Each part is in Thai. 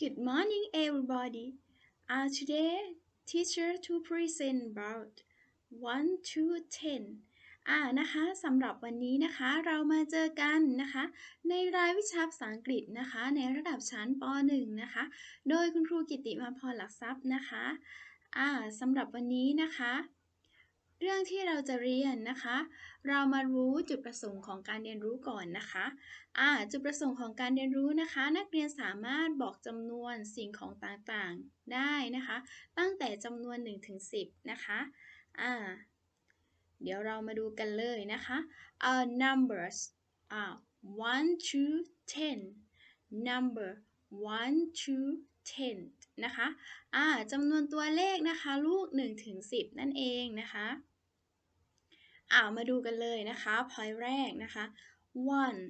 Good morning, everybody. Uh, today, teacher to present about 1 to 10 อ่านะคะสำหรับวันนี้นะคะเรามาเจอกันนะคะ ในรายวิชาภาษาอังกฤษนะคะ ในระดับชั้นป .1 นะคะ โดยคุณครูกิติมาพรหลักทรัพย์นะคะอ่าสำหรับวันนี้นะคะ เรื่องที่เราจะเรียนนะคะ เรามารู้จุดประสงค์ของการเรียนรู้ก่อนนะคะอ่าจุดประสงค์ของการเรียนรู้นะคะ นักเรียนสามารถบอกจำนวนสิ่งของต่างๆได้นะคะ ตั้งแต่จำนวน1ถึง10นะคะอ่าเดี๋ยวเรามาดูกันเลยนะคะ uh, numbers อ่า1 to 10 number 1 to 10 นะคะอ่าจำนวนตัวเลขนะคะลูก1ถึง10 นั่นเองนะคะอ่ามาดูกันเลยนะคะ point แรกนะคะ one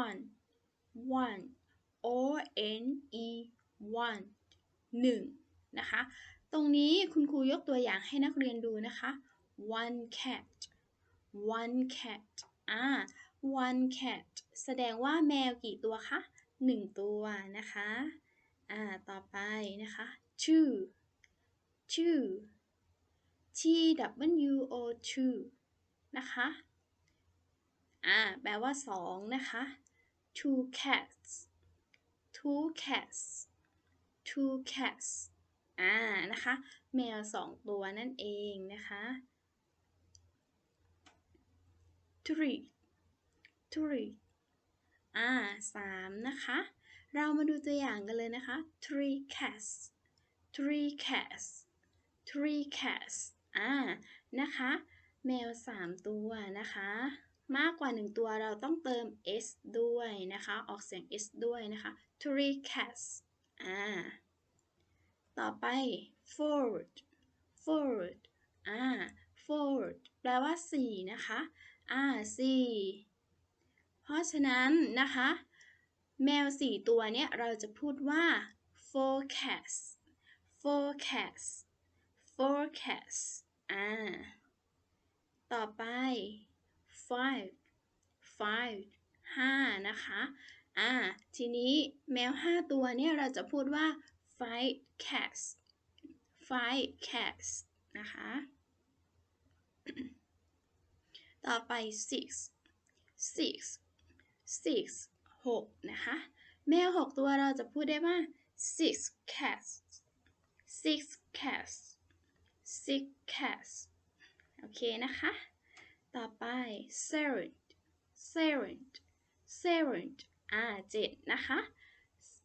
one one o n e one หนึ่งนะคะ ตรงนี้คุณครูยกตัวอย่างให้นักเรียนดูนะคะ one cat one cat อ่า one cat แสดงว่าแมวกี่ตัวคะหนึ่งตัวนะคะ อ่า ต่อไปนะคะ two two t w o two นะคะ อ่า แปลว่าสองนะคะ two cats two cats two cats อ่า นะคะ แมวสองตัวนั่นเองนะคะ three three อ่าสามนะคะ เรามาดูตัวอย่างกันเลยนะคะ three cats three cats three cats อ่า นะคะ แมวสามตัวนะคะ มากกว่าหนึ่งตัวเราต้องเติม s ด้วยนะคะ ออกเสียง s ด้วยนะคะ three cats อ่า ต่อไป forward forward อ่า forward แปลว่าสี่นะคะ อ่าสี่เพราะฉะนั้นนะคะ แมวสี่ตัวเนี้ยเราจะพูดว่า four cats four cats four cats อ่า ต่อไป five five ห้านะคะ อ่า ทีนี้แมวห้าตัวเนี่ยเราจะพูดว่า five cats five cats นะคะ ต่อไป six six six หกนะคะ แมวหกตัวเราจะพูดได้ว่า six cats six cats six cats โอเคนะคะ ต่อไป seven seven seven อ่าเจ็ดนะคะ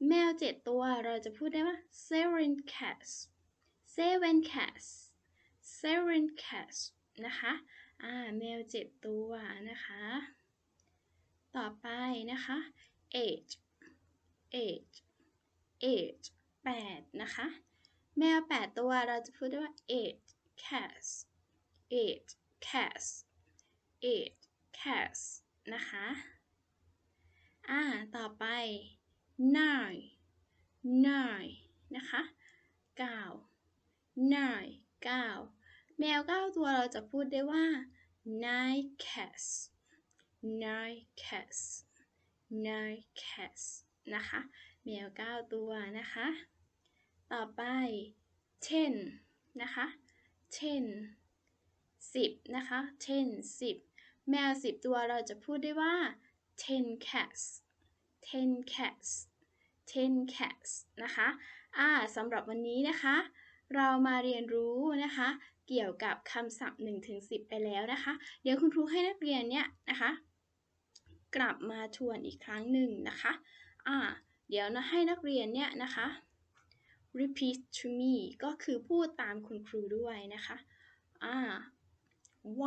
แมวเจ็ดตัวเราจะพูดได้ว่า seven cats seven cats seven cats นะคะ อ่า แมวเจ็ดตัวนะคะ ต่อไปนะคะ eight eight eight แปดนะคะ แมวแปดตัวเราจะพูดได้ว่า eight cats eight cats eight cats นะคะ อ่า ต่อไป nine nine นะคะเก้า nine เก้าแมวเก้าตัวเราจะพูดได้ว่า nine cats nine cats nine cats นะคะแมวเก้าตัวนะคะ ต่อไป ten นะคะ ten สิบนะคะ ten สิบแมวสิบตัวเราจะพูดได้ว่า ten cats ten cats ten cats นะคะอ่าสำหรับวันนี้นะคะ เรามาเรียนรู้นะคะ เกี่ยวกับคำศัพท์1ถึง10 ไปแล้วนะคะ เดี๋ยวคุณครูให้นักเรียนเนี่ยนะคะ กลับมาทวนอีกครั้งหนึ่งนะคะอ่าเดี๋ยวนะให้นักเรียนเนี่ยนะคะ repeat to me ก็คือพูดตามคุณครูด้วยนะคะอ่า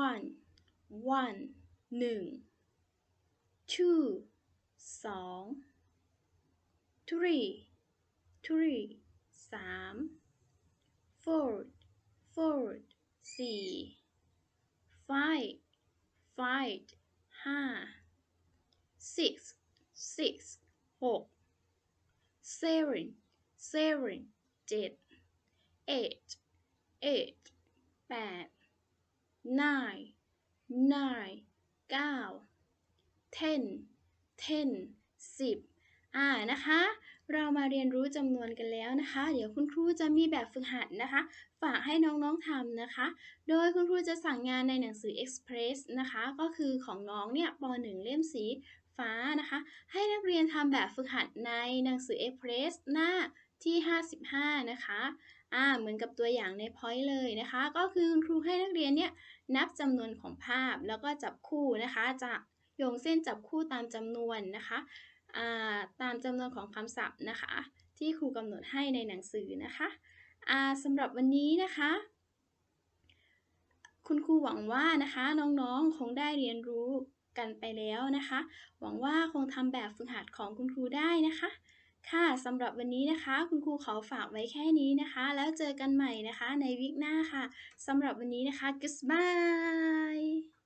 one one หนึ่ง two สอง three three สาม four four สี่ five five ห้า six six หก seven seven เจ็ด eight eight แปด nine nine เก้า ten ten สิบอ่านะคะ เรามาเรียนรู้จำนวนกันแล้วนะคะ เดี๋ยวคุณครูจะมีแบบฝึกหัดนะคะ ฝากให้น้องๆทำนะคะ โดยคุณครูจะสั่งงานในหนังสือ Express นะคะ ก็คือของน้องเนี่ยป .1 เล่มสี ฟ้านะคะ ให้นักเรียนทำแบบฝึกหัดในหนังสือ Express หน้าที่ 55 นะคะอ่าเหมือนกับตัวอย่างใน point เลยนะคะ ก็คือคุณครูให้นักเรียนเนี่ยนับจำนวนของภาพแล้วก็จับคู่นะคะ จะโยงเส้นจับคู่ตามจำนวนนะคะอ่าตามจำนวนของคำศัพท์นะคะ ที่ครูกำหนดให้ในหนังสือนะคะอ่าสำหรับวันนี้นะคะคุณครูหวังว่านะคะน้องๆ คงได้เรียนรู้ กันไปแล้วนะคะ หวังว่าคงทำแบบฝึกหัดของคุณครูได้นะคะ ค่ะสำหรับวันนี้นะคะ คุณครูขอฝากไว้แค่นี้นะคะ แล้วเจอกันใหม่นะคะในวิกหน้าค่ะสำหรับวันนี้นะคะ goodbye